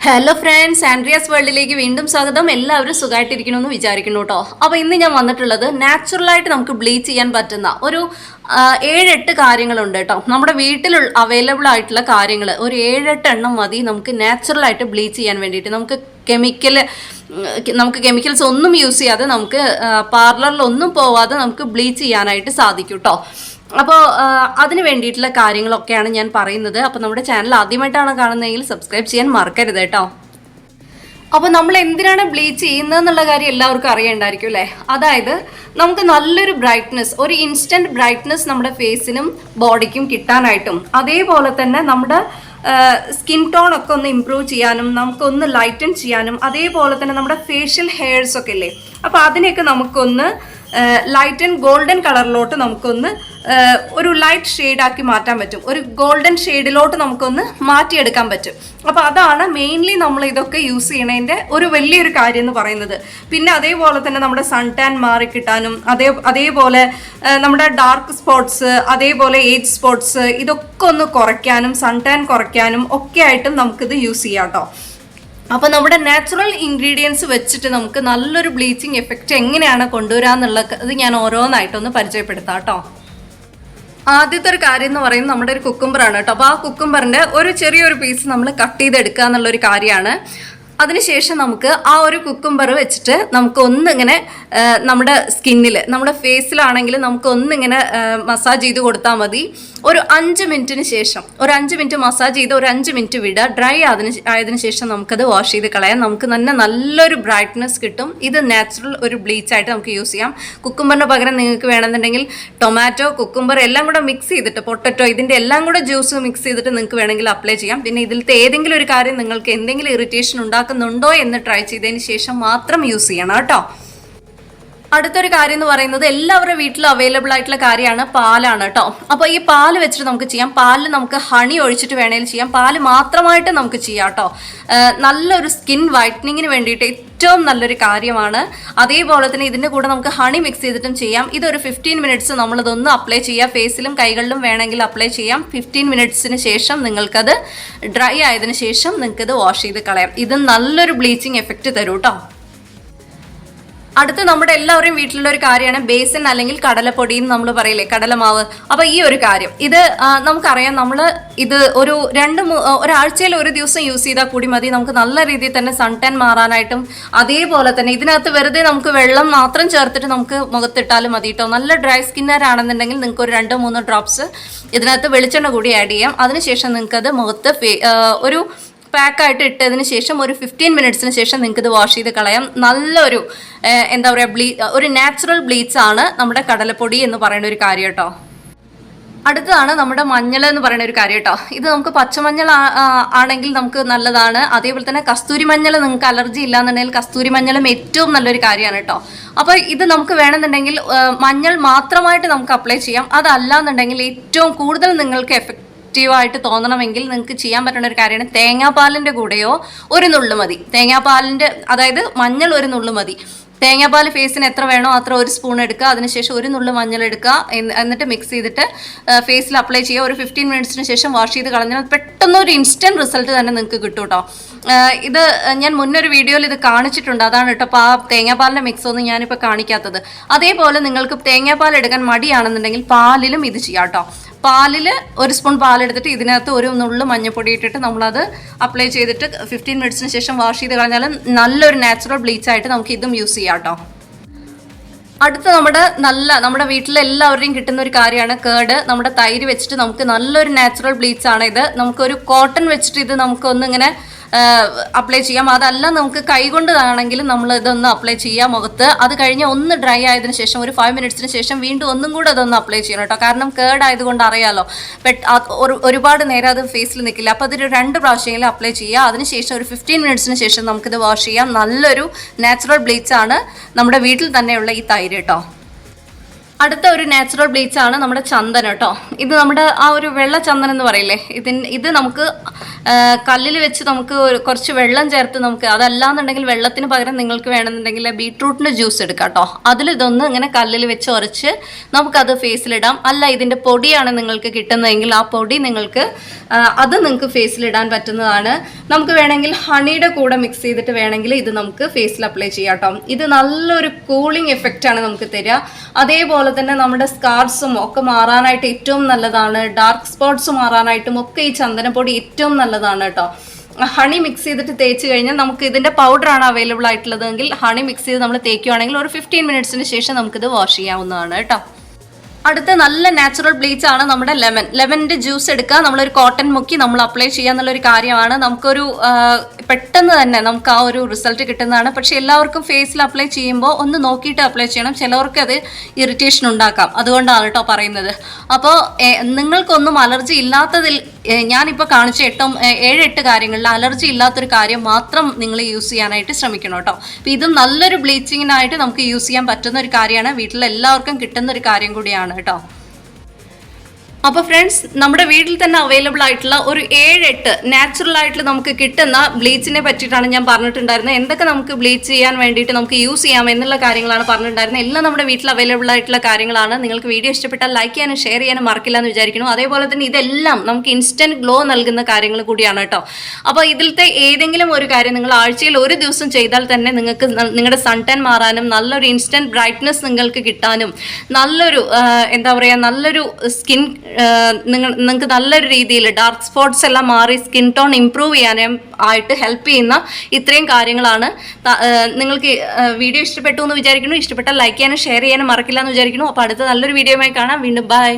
Hello friends Andreas വേൾഡിലേക്ക് വീണ്ടും സ്വാഗതം. എല്ലാവരും സുഖമായിട്ടിരിക്കണമെന്ന് വിചാരിക്കുന്നു കേട്ടോ അപ്പോൾ ഇന്ന് ഞാൻ വന്നിട്ടുള്ളത് നാച്ചുറലായിട്ട് നമുക്ക് ബ്ലീച്ച് ചെയ്യാൻ പറ്റുന്ന ഒരു ഏഴെട്ട് കാര്യങ്ങളുണ്ട് കേട്ടോ നമ്മുടെ വീട്ടിൽ അവൈലബിൾ ആയിട്ടുള്ള കാര്യങ്ങൾ ഒരു ഏഴെട്ട് എണ്ണം മതി നമുക്ക് നാച്ചുറലായിട്ട് ബ്ലീച്ച് ചെയ്യാൻ വേണ്ടിയിട്ട്. നമുക്ക് കെമിക്കൽ നമുക്ക് കെമിക്കൽസ് ഒന്നും യൂസ് ചെയ്യാതെ നമുക്ക് പാർലറിലൊന്നും പോവാതെ നമുക്ക് ബ്ലീച്ച് ചെയ്യാനായിട്ട് സാധിക്കും കേട്ടോ അപ്പോൾ അതിന് വേണ്ടിയിട്ടുള്ള കാര്യങ്ങളൊക്കെയാണ് ഞാൻ പറയുന്നത്. അപ്പോൾ നമ്മുടെ ചാനൽ ആദ്യമായിട്ടാണ് കാണുന്നതെങ്കിൽ സബ്സ്ക്രൈബ് ചെയ്യാൻ മറക്കരുത് കേട്ടോ. അപ്പോൾ നമ്മൾ എന്തിനാണ് ബ്ലീച്ച് ചെയ്യുന്നത് എന്നുള്ള കാര്യം എല്ലാവർക്കും അറിയണ്ടായിരിക്കും അല്ലേ? അതായത് നമുക്ക് നല്ലൊരു ബ്രൈറ്റ്നസ് ഒരു ഇൻസ്റ്റന്റ് ബ്രൈറ്റ്നസ് നമ്മുടെ ഫേസിനും ബോഡിക്കും കിട്ടാനായിട്ടും അതേപോലെ തന്നെ നമ്മുടെ സ്കിൻ ടോൺ ഒക്കെ ഒന്ന് ഇമ്പ്രൂവ് ചെയ്യാനും നമുക്കൊന്ന് ലൈറ്റൻ ചെയ്യാനും അതേപോലെ തന്നെ നമ്മുടെ ഫേഷ്യൽ ഹെയർസ് ഒക്കെ ഇല്ലേ? അപ്പോൾ അതിനെയൊക്കെ നമുക്കൊന്ന് ലൈറ്റ് ആൻഡ് ഗോൾഡൻ കളറിലോട്ട് നമുക്കൊന്ന് ഒരു ലൈറ്റ് ഷെയ്ഡാക്കി മാറ്റാൻ പറ്റും. ഒരു ഗോൾഡൻ ഷെയ്ഡിലോട്ട് നമുക്കൊന്ന് മാറ്റിയെടുക്കാൻ പറ്റും. അപ്പോൾ അതാണ് മെയിൻലി നമ്മൾ ഇതൊക്കെ യൂസ് ചെയ്യണതിന്റെ ഒരു വലിയൊരു കാര്യം എന്ന് പറയുന്നത്. പിന്നെ അതേപോലെ തന്നെ നമ്മുടെ സൺ ടാൻ മാറി കിട്ടാനും അതേ അതേപോലെ നമ്മുടെ ഡാർക്ക് സ്പോട്ട്സ് അതേപോലെ ഏജ് സ്പോട്ട്സ് ഇതൊക്കെ ഒന്ന് കുറയ്ക്കാനും സൺ ടാൻ കുറയ്ക്കാനും ഒക്കെ ആയിട്ടും നമുക്കിത് യൂസ് ചെയ്യാം കേട്ടോ അപ്പോൾ നമ്മുടെ നാച്ചുറൽ ഇൻഗ്രീഡിയൻസ് വെച്ചിട്ട് നമുക്ക് നല്ലൊരു ബ്ലീച്ചിങ് എഫക്റ്റ് എങ്ങനെയാണ് കൊണ്ടുവരാന്നുള്ളത് ഞാൻ ഓരോന്നായിട്ടൊന്ന് പരിചയപ്പെടുത്താം കേട്ടോ ആദ്യത്തെ ഒരു കാര്യം എന്ന് പറയുന്നത് നമ്മുടെ ഒരു കുക്കുംബറാണ് കേട്ടോ. അപ്പോൾ ആ കുക്കുംബറിന്റെ ഒരു ചെറിയൊരു പീസ് നമ്മൾ കട്ട് ചെയ്തെടുക്കുക എന്നുള്ളൊരു കാര്യമാണ്. അതിനുശേഷം നമുക്ക് ആ ഒരു കുക്കുംബർ വെച്ചിട്ട് നമുക്ക് ഒന്നിങ്ങനെ നമ്മുടെ സ്കിന്നിൽ നമ്മുടെ ഫേസിലാണെങ്കിൽ നമുക്ക് ഒന്നിങ്ങനെ മസാജ് ചെയ്ത് കൊടുത്താൽ മതി. ഒരു അഞ്ച് മിനിറ്റിന് ശേഷം ഒരു അഞ്ച് മിനിറ്റ് മസാജ് ചെയ്ത് ഒരു അഞ്ച് മിനിറ്റ് വിടുക ഡ്രൈ ആയതിന് ആയതിനു ശേഷം നമുക്കത് വാഷ് ചെയ്ത് കളയാം. നമുക്ക് തന്നെ നല്ലൊരു ബ്രൈറ്റ്നസ് കിട്ടും. ഇത് നാച്ചുറൽ ഒരു ബ്ലീച്ച് ആയിട്ട് നമുക്ക് യൂസ് ചെയ്യാം. കുക്കുംബറിന് പകരം നിങ്ങൾക്ക് വേണമെന്നുണ്ടെങ്കിൽ ടൊമാറ്റോ കുക്കുംബർ എല്ലാം കൂടെ മിക്സ് ചെയ്തിട്ട് പൊട്ടറ്റോ ഇതിന്റെ എല്ലാം കൂടെ ജ്യൂസ് മിക്സ് ചെയ്തിട്ട് നിങ്ങൾക്ക് വേണമെങ്കിൽ അപ്ലൈ ചെയ്യാം. പിന്നെ ഇതിലത്തെ ഏതെങ്കിലും ഒരു കാര്യം നിങ്ങൾക്ക് എന്തെങ്കിലും ഇറിറ്റേഷൻ ഉണ്ടാക്കുന്നുണ്ടോ എന്ന് ട്രൈ ചെയ്തതിന് ശേഷം മാത്രം യൂസ് ചെയ്യണം കേട്ടോ. അടുത്തൊരു കാര്യം എന്ന് പറയുന്നത് എല്ലാവരുടെ വീട്ടിലും അവൈലബിൾ ആയിട്ടുള്ള കാര്യമാണ് പാലാണ് കേട്ടോ അപ്പോൾ ഈ പാൽ വെച്ചിട്ട് നമുക്ക് ചെയ്യാം. പാലിൽ നമുക്ക് ഹണി ഒഴിച്ചിട്ട് വേണേലും ചെയ്യാം. പാൽ മാത്രമായിട്ട് നമുക്ക് ചെയ്യാം കേട്ടോ നല്ലൊരു സ്കിൻ വൈറ്റനിങ്ങിന് വേണ്ടിയിട്ട് ഏറ്റവും നല്ലൊരു കാര്യമാണ്. അതേപോലെ തന്നെ ഇതിന്റെ കൂടെ നമുക്ക് ഹണി മിക്സ് ചെയ്തിട്ടും ചെയ്യാം. ഇതൊരു ഫിഫ്റ്റീൻ മിനിറ്റ്സ് നമ്മളിതൊന്ന് അപ്ലൈ ചെയ്യാം. ഫേസിലും കൈകളിലും വേണമെങ്കിൽ അപ്ലൈ ചെയ്യാം. ഫിഫ്റ്റീൻ മിനിറ്റ്സിന് ശേഷം നിങ്ങൾക്കത് ഡ്രൈ ആയതിനു ശേഷം നിങ്ങൾക്കത് വാഷ് ചെയ്ത് കളയാം. ഇത് നല്ലൊരു ബ്ലീച്ചിങ് എഫക്റ്റ് തരും കേട്ടോ അടുത്ത് നമ്മുടെ എല്ലാവരും വീട്ടിലുള്ള ഒരു കാര്യമാണ് ബേസൻ അല്ലെങ്കിൽ കടലപ്പൊടി എന്ന് നമ്മൾ പറയില്ലേ കടലമാവ്. അപ്പൊ ഈ ഒരു കാര്യം. ഇത് നമുക്കറിയാം നമ്മൾ ഇത് ഒരു രണ്ട് ഒരാഴ്ചയിൽ ഒരു ദിവസം യൂസ് ചെയ്താൽ കൂടി മതി. നമുക്ക് നല്ല രീതിയിൽ തന്നെ സൺ ടാൻ മാറാനായിട്ടും അതേപോലെ തന്നെ ഇതിനകത്ത് വെറുതെ നമുക്ക് വെള്ളം മാത്രം ചേർത്തിട്ട് നമുക്ക് മുഖത്തിട്ടാലും മതി കേട്ടോ നല്ല ഡ്രൈ സ്കിന്നറാണെന്നുണ്ടെങ്കിൽ നിങ്ങൾക്ക് ഒരു രണ്ടോ മൂന്നോ ഡ്രോപ്സ് ഇതിനകത്ത് വെളിച്ചെണ്ണ കൂടി ആഡ് ചെയ്യാം. അതിനുശേഷം നിങ്ങൾക്കത് മുഖത്ത് ഒരു പാക്കായിട്ട് ഇട്ടതിന് ശേഷം ഒരു ഫിഫ്റ്റീൻ മിനിറ്റ്സിന് ശേഷം നിങ്ങൾക്ക് ഇത് വാഷ് ചെയ്ത് കളയാം. നല്ലൊരു എന്താ പറയുക ബ്ലീ ഒരു നാച്ചുറൽ ബ്ലീച്ച് ആണ് നമ്മുടെ കടലപ്പൊടി എന്ന് പറയുന്ന ഒരു കാര്യം കേട്ടോ. അടുത്തതാണ് നമ്മുടെ മഞ്ഞൾ എന്ന് പറയുന്ന ഒരു കാര്യം കേട്ടോ. ഇത് നമുക്ക് പച്ചമഞ്ഞൾ ആണെങ്കിൽ നമുക്ക് നല്ലതാണ്. അതേപോലെ തന്നെ കസ്തൂരി മഞ്ഞൾ നിങ്ങൾക്ക് അലർജി ഇല്ലാന്നുണ്ടെങ്കിൽ കസ്തൂരി മഞ്ഞളും ഏറ്റവും നല്ലൊരു കാര്യമാണ് കേട്ടോ. അപ്പോൾ ഇത് നമുക്ക് വേണമെന്നുണ്ടെങ്കിൽ മഞ്ഞൾ മാത്രമായിട്ട് നമുക്ക് അപ്ലൈ ചെയ്യാം. അതല്ല എന്നുണ്ടെങ്കിൽ ഏറ്റവും കൂടുതൽ നിങ്ങൾക്ക് എഫക്റ്റ് ആയിട്ട് തോന്നണമെങ്കിൽ നിങ്ങൾക്ക് ചെയ്യാൻ പറ്റുന്ന ഒരു കാര്യമാണ് തേങ്ങാപ്പാലിന്റെ കൂടെയോ ഒരു നുള്ളു മതി. തേങ്ങാപ്പാലിന്റെ അതായത് മഞ്ഞൾ ഒരു നുള്ളു മതി. തേങ്ങാപ്പാൽ ഫേസിന് എത്ര വേണോ അത്ര ഒരു സ്പൂൺ എടുക്കുക. അതിനുശേഷം ഒരു നുള്ളു മഞ്ഞൾ എടുക്കുക. എന്നിട്ട് മിക്സ് ചെയ്തിട്ട് ഫേസിൽ അപ്ലൈ ചെയ്യുക. ഒരു ഫിഫ്റ്റീൻ മിനിറ്റ്സിന് ശേഷം വാഷ് ചെയ്ത് കളഞ്ഞാൽ പെട്ടെന്ന് ഒരു ഇൻസ്റ്റന്റ് റിസൾട്ട് തന്നെ നിങ്ങൾക്ക് കിട്ടും കേട്ടോ ഇത് ഞാൻ മുന്നൊരു വീഡിയോയിൽ ഇത് കാണിച്ചിട്ടുണ്ട്. അതാണ് കേട്ടോ അപ്പോൾ ആ തേങ്ങാപ്പാലിന്റെ മിക്സ് ഒന്നും ഞാനിപ്പോൾ കാണിക്കാത്തത്. അതേപോലെ നിങ്ങൾക്ക് തേങ്ങാപ്പാൽ എടുക്കാൻ മടിയാണെന്നുണ്ടെങ്കിൽ പാലിലും ഇത് ചെയ്യാം കേട്ടോ പാലിൽ ഒരു സ്പൂൺ പാലെടുത്തിട്ട് ഇതിനകത്ത് ഒരു നുള്ളു മഞ്ഞപ്പൊടി ഇട്ടിട്ട് നമ്മളത് അപ്ലൈ ചെയ്തിട്ട് ഫിഫ്റ്റീൻ മിനിറ്റ്സിന് ശേഷം വാഷ് ചെയ്ത് കളഞ്ഞാൽ നല്ലൊരു നാച്ചുറൽ ബ്ലീച്ച് ആയിട്ട് നമുക്ക് ഇതും യൂസ് ചെയ്യാം കേട്ടോ അടുത്ത നമ്മുടെ നല്ല നമ്മുടെ വീട്ടിലെല്ലാവരുടെയും കിട്ടുന്ന ഒരു കാര്യമാണ് കേട്. നമ്മുടെ തൈര് വെച്ചിട്ട് നമുക്ക് നല്ലൊരു നാച്ചുറൽ ബ്ലീച്ച് ആണ് ഇത്. നമുക്കൊരു കോട്ടൺ വെച്ചിട്ട് ഇത് നമുക്കൊന്നിങ്ങനെ അപ്ലൈ ചെയ്യാം. അതല്ല നമുക്ക് കൈകൊണ്ട് ആണെങ്കിലും നമ്മൾ ഇതൊന്ന് അപ്ലൈ ചെയ്യാം മുഖത്ത്. അത് കഴിഞ്ഞ് ഒന്ന് ഡ്രൈ ആയതിനു ശേഷം ഒരു ഫൈവ് മിനിറ്റ്സിന് ശേഷം വീണ്ടും ഒന്നും കൂടെ അതൊന്ന് അപ്ലൈ ചെയ്യണം കേട്ടോ. കാരണം കേട് ആയതുകൊണ്ട് അറിയാലോ. ഒരു ഒരുപാട് നേരം അത് ഫേസിൽ നിൽക്കില്ല അപ്പോൾ അതൊരു രണ്ട് പ്രാവശ്യമെങ്കിലും അപ്ലൈ ചെയ്യുക. അതിനുശേഷം ഒരു ഫിഫ്റ്റീൻ മിനിറ്റ്സിന് ശേഷം നമുക്കിത് വാഷ് ചെയ്യാം. നല്ലൊരു നാച്ചുറൽ ബ്ലീച്ചാണ് നമ്മുടെ വീട്ടിൽ തന്നെയുള്ള ഈ തൈര് കേട്ടോ. അടുത്ത ഒരു നാച്ചുറൽ ബ്ലീച്ച് ആണ് നമ്മുടെ ചന്ദനം കേട്ടോ. ഇത് നമ്മുടെ ആ ഒരു വെള്ള ചന്ദനം എന്ന് പറയില്ലേ? ഇതിന് ഇത് നമുക്ക് കല്ലിൽ വെച്ച് നമുക്ക് കുറച്ച് വെള്ളം ചേർത്ത് നമുക്ക് അതല്ലാന്നുണ്ടെങ്കിൽ വെള്ളത്തിന് പകരം നിങ്ങൾക്ക് വേണമെന്നുണ്ടെങ്കിൽ ബീട്രൂട്ടിന്റെ ജ്യൂസ് എടുക്കാം കേട്ടോ. അതിൽ ഇതൊന്ന് ഇങ്ങനെ കല്ലിൽ വെച്ച് ഉരച്ച് നമുക്കത് ഫേസിലിടാം അല്ല ഇതിന്റെ പൊടിയാണ് നിങ്ങൾക്ക് കിട്ടുന്നതെങ്കിൽ ആ പൊടി നിങ്ങൾക്ക് അത് നിങ്ങൾക്ക് ഫേസിലിടാൻ പറ്റുന്നതാണ്. നമുക്ക് വേണമെങ്കിൽ ഹണിയുടെ കൂടെ മിക്സ് ചെയ്തിട്ട് വേണമെങ്കിൽ ഇത് നമുക്ക് ഫേസിൽ അപ്ലൈ ചെയ്യാം കേട്ടോ. ഇത് നല്ലൊരു കൂളിംഗ് എഫക്റ്റ് ആണ് നമുക്ക് തരിക. അതേപോലെ തന്നെ നമ്മുടെ സ്കാർസും ഒക്കെ മാറാനായിട്ട് ഏറ്റവും നല്ലതാണ്. ഡാർക്ക് സ്പോട്ട്സ് മാറാനായിട്ടും ഒക്കെ ഈ ചന്ദനപ്പൊടി ഏറ്റവും നല്ലതാണ് കേട്ടോ. ഹണി മിക്സ് ചെയ്തിട്ട് തേച്ച് കഴിഞ്ഞാൽ നമുക്ക് ഇതിന്റെ ആണ് അവൈലബിൾ ആയിട്ടുള്ളതെങ്കിൽ ഹണി മിക്സ് ചെയ്ത് നമ്മൾ തേക്കുകയാണെങ്കിൽ ഒരു ഫിഫ്റ്റീൻ മിനിറ്റ്സിന് ശേഷം നമുക്കിത് വാഷ് ചെയ്യാവുന്നതാണ് കേട്ടോ. അടുത്ത നല്ല നാച്ചുറൽ ബ്ലീച്ച് ആണ് നമ്മുടെ ലെമൺ ലെമണിന്റെ ജ്യൂസ് എടുക്കുക നമ്മളൊരു കോട്ടൺ മുക്കി നമ്മൾ അപ്ലൈ ചെയ്യുക എന്നുള്ളൊരു കാര്യമാണ്. നമുക്കൊരു പെട്ടെന്ന് തന്നെ നമുക്ക് ആ ഒരു റിസൾട്ട് കിട്ടുന്നതാണ്. പക്ഷെ എല്ലാവർക്കും ഫേസിൽ അപ്ലൈ ചെയ്യുമ്പോൾ ഒന്ന് നോക്കിയിട്ട് അപ്ലൈ ചെയ്യണം. ചിലവർക്ക് അത് ഇറിറ്റേഷൻ ഉണ്ടാക്കാം. അതുകൊണ്ടാണ് കേട്ടോ പറയുന്നത്. അപ്പോൾ നിങ്ങൾക്കൊന്നും അലർജി ഇല്ലാത്തതിൽ ഞാനിപ്പോൾ കാണിച്ച എട്ടും ഏഴ് എട്ട് കാര്യങ്ങളിൽ അലർജി ഇല്ലാത്തൊരു കാര്യം മാത്രം നിങ്ങൾ യൂസ് ചെയ്യാനായിട്ട് ശ്രമിക്കണം കേട്ടോ. അപ്പോൾ ഇതും നല്ലൊരു ബ്ലീച്ചിങ്ങിനായിട്ട് നമുക്ക് യൂസ് ചെയ്യാൻ പറ്റുന്ന ഒരു കാര്യമാണ്. വീട്ടിൽ എല്ലാവർക്കും കിട്ടുന്ന ഒരു കാര്യം കൂടിയാണ് കേട്ടോ. അപ്പോൾ ഫ്രണ്ട്സ് നമ്മുടെ വീട്ടിൽ തന്നെ അവൈലബിൾ ആയിട്ടുള്ള ഒരു ഏഴ് എട്ട് നാച്ചുറൽ ആയിട്ട് നമുക്ക് കിട്ടുന്ന ബ്ലീച്ചിനെ പറ്റിയിട്ടാണ് ഞാൻ പറഞ്ഞിട്ടുണ്ടായിരുന്നത്. എന്തൊക്കെ നമുക്ക് ബ്ലീച്ച് ചെയ്യാൻ വേണ്ടിയിട്ട് നമുക്ക് യൂസ് ചെയ്യാം എന്നുള്ള കാര്യങ്ങളാണ് പറഞ്ഞിട്ടുണ്ടായിരുന്നത്. എല്ലാം നമ്മുടെ വീട്ടിൽ അവൈലബിൾ ആയിട്ടുള്ള കാര്യങ്ങളാണ്. നിങ്ങൾക്ക് വീഡിയോ ഇഷ്ടപ്പെട്ടാൽ ലൈക്ക് ചെയ്യാനും ഷെയർ ചെയ്യാനും മറക്കില്ല എന്ന് വിചാരിക്കുന്നു. അതേപോലെ തന്നെ ഇതെല്ലാം നമുക്ക് ഇൻസ്റ്റന്റ് ഗ്ലോ നൽകുന്ന കാര്യങ്ങൾ കൂടിയാണ് കേട്ടോ. അപ്പോൾ ഇതിലത്തെ ഏതെങ്കിലും ഒരു കാര്യം നിങ്ങൾ ആഴ്ചയിൽ ഒരു ദിവസം ചെയ്താൽ തന്നെ നിങ്ങൾക്ക് നിങ്ങളുടെ സൺ ടാൻ മാറാനും നല്ലൊരു ഇൻസ്റ്റന്റ് ബ്രൈറ്റ്നസ് നിങ്ങൾക്ക് കിട്ടാനും നല്ലൊരു എന്താ പറയുക നല്ലൊരു സ്കിൻ നിങ്ങൾ നിങ്ങൾക്ക് നല്ലൊരു രീതിയിൽ ഡാർക്ക് സ്പോട്ട്സ് എല്ലാം മാറി സ്കിൻ ടോൺ ഇംപ്രൂവ് ചെയ്യാനും ആയിട്ട് ഹെൽപ്പ് ചെയ്യുന്ന ഇത്രയും കാര്യങ്ങളാണ്. നിങ്ങൾക്ക് വീഡിയോ ഇഷ്ടപ്പെട്ടു എന്ന് വിചാരിക്കുന്നു. ഇഷ്ടപ്പെട്ടാൽ ലൈക്ക് ചെയ്യാനും ഷെയർ ചെയ്യാനും മറക്കില്ല എന്ന് വിചാരിക്കുന്നു. അപ്പോൾ അടുത്ത നല്ലൊരു വീഡിയോയുമായി കാണാം. വീണ്ടും ബൈ